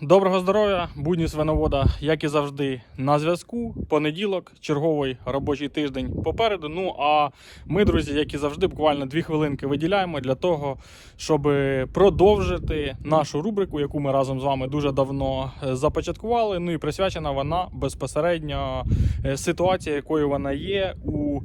Доброго здоров'я, будні свиновода, як і завжди, на зв'язку. Понеділок, черговий робочий тиждень попереду. Ну а ми, друзі, як і завжди, буквально дві хвилинки виділяємо для того, щоб продовжити нашу рубрику, яку ми разом з вами дуже давно е, започаткували. Ну і присвячена вона безпосередньо е, ситуації, якою вона є у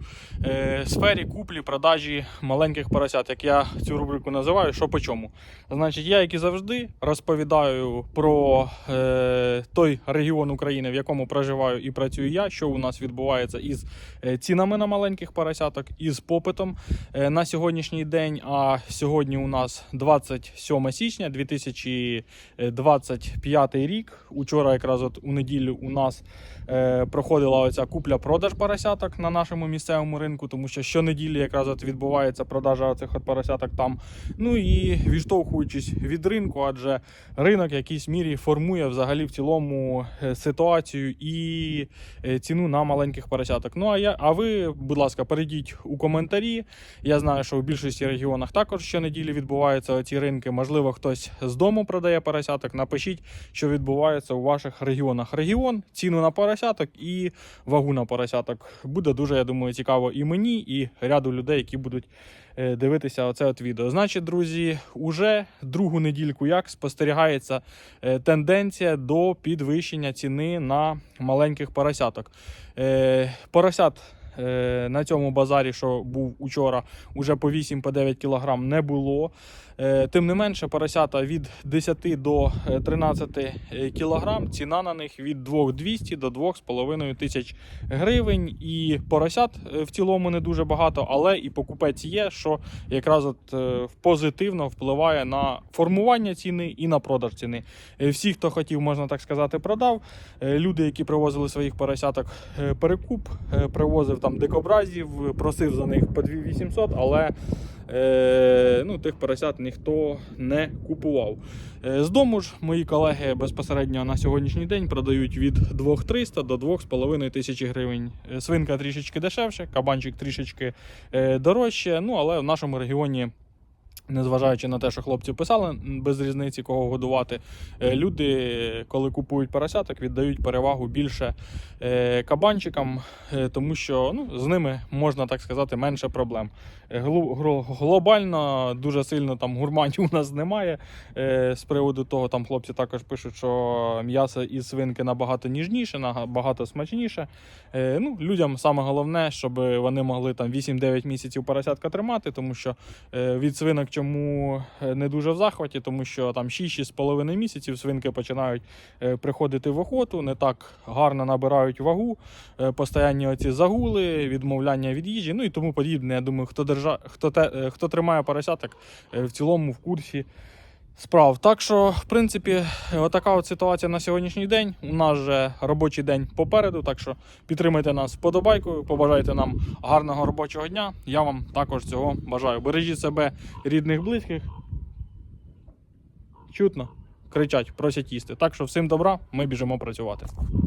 е, сфері куплі-продажі маленьких поросят, як я цю рубрику називаю, що по чому. Значить, я, як і завжди, розповідаю про е, той регіон України, в якому проживаю і працюю я, що у нас відбувається із е, цінами на маленьких поросяток, із попитом е, на сьогоднішній день. А сьогодні у нас 27 січня 2025 рік. Учора, якраз от у неділю, у нас е, проходила оця купля-продаж поросяток на нашому місцевому ринку, тому що щонеділі якраз от відбувається продажа цих от поросяток там. Ну і відштовхуючись від ринку, адже ринок в якійсь мірі формує взагалі в цілому е, ситуацію і е, ціну на маленьких поросяток. Ну а я, а ви, будь ласка, перейдіть у коментарі. Я знаю, що в більшості регіонах також щонеділі відбуваються ці ринки. Можливо, хтось з дому продає поросяток. Напишіть, що відбувається у ваших регіонах. Регіон, ціну на поросяток і вагу на поросяток. Буде дуже, я думаю, цікаво і мені, і ряду людей, які будуть дивитися оце от відео. Значить, друзі, уже другу недільку як спостерігається е, тенденція до підвищення ціни на маленьких поросяток. Е, Поросят е, на цьому базарі, що був учора, уже по 8-9 кг не було. Е, Тим не менше, поросята від 10 до е, 13 кг, ціна на них від 2200 до 2,5 тисяч гривень. І поросят е, в цілому не дуже багато, але і покупець є, що якраз от е, позитивно впливає на формування ціни і на продаж ціни. Е, Всі, хто хотів, можна так сказати, продав. Е, Люди, які привозили своїх поросяток е, перекуп, е, привозив там дикобразів, просив за них по 2800, але е, ну, тих поросят ніхто не купував. Е, З дому ж мої колеги безпосередньо на сьогоднішній день продають від 2300 до 2500 тисячі гривень. Е, Свинка трішечки дешевше, кабанчик трішечки е, дорожче. Ну але в нашому регіоні. Незважаючи на те, що хлопці писали без різниці, кого годувати, е, люди, коли купують поросяток, віддають перевагу більше е, кабанчикам, е, тому що ну, з ними можна так сказати менше проблем. Глобально дуже сильно там гурманів у нас немає. З приводу того, там хлопці також пишуть, що м'ясо із свинки набагато ніжніше, набагато смачніше. Ну, людям саме головне, щоб вони могли там 8-9 місяців поросятка тримати, тому що від свинок чому е, не дуже в захваті, тому що там 6-6,5 місяців свинки починають е, приходити в охоту, не так гарно набирають вагу, е, постоянні оці загули, відмовляння від їжі, ну і тому подібне. Я думаю, хто держа... хто, те... хто тримає поросяток в цілому в курсі. Справ. Так що, в принципі, отака от ситуація на сьогоднішній день. У нас же робочий день попереду. Так що підтримайте нас вподобайкою, побажайте нам гарного робочого дня. Я вам також цього бажаю. Бережіть себе, рідних, близьких. Чутно, кричать, просять їсти. Так що всім добра, ми біжимо працювати.